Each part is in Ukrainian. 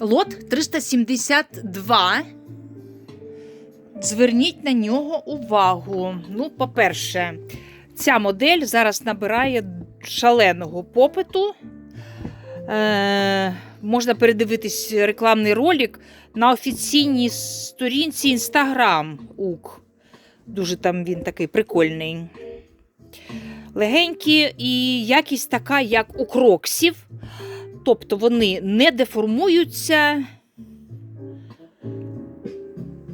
Лот 372. Зверніть на нього увагу. Ну, по-перше, ця модель зараз набирає шаленого попиту. Е, можна передивитись рекламний ролик на офіційній сторінці Instagram УК. Дуже там він такий прикольний. Легенькі і якість така, як у кроксів. Тобто вони не деформуються. Е,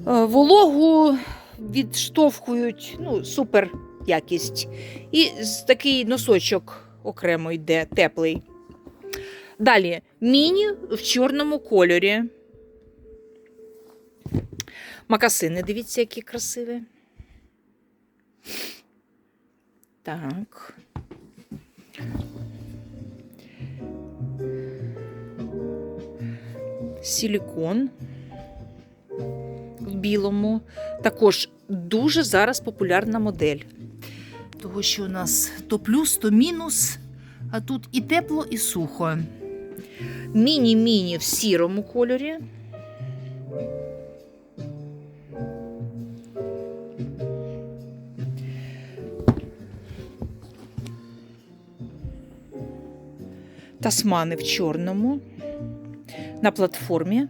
Вологу відштовхують, ну, супер якість. І такий носочок окремо йде, теплий. Далі міні в чорному кольорі. Макасини, дивіться, які красиві. Так. Силікон в білому. Також дуже зараз популярна модель. Того, що у нас то плюс, то мінус, а тут і тепло, і сухо. Міні-міні в сірому кольорі. Тасмани в чорному. На платформі.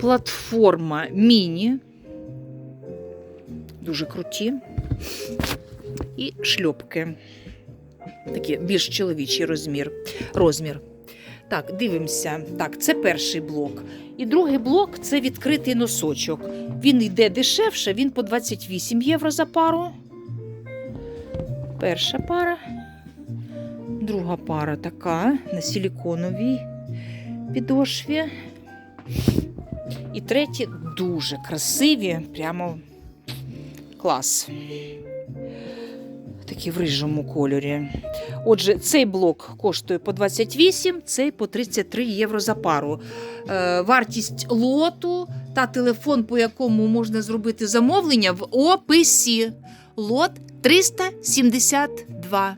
Платформа міні. Дуже круті. І шльопки. Такий більш чоловічий розмір. розмір. Так, дивимося. Так, це перший блок. І другий блок це відкритий носочок. Він йде дешевше, він по 28 євро за пару. Перша пара. Друга пара така на силіконовій підошві. І треті дуже красиві, прямо клас. Такі в рижому кольорі. Отже, цей блок коштує по 28, цей по 33 євро за пару. Е, вартість лоту та телефон, по якому можна зробити замовлення, в описі. Лот 372.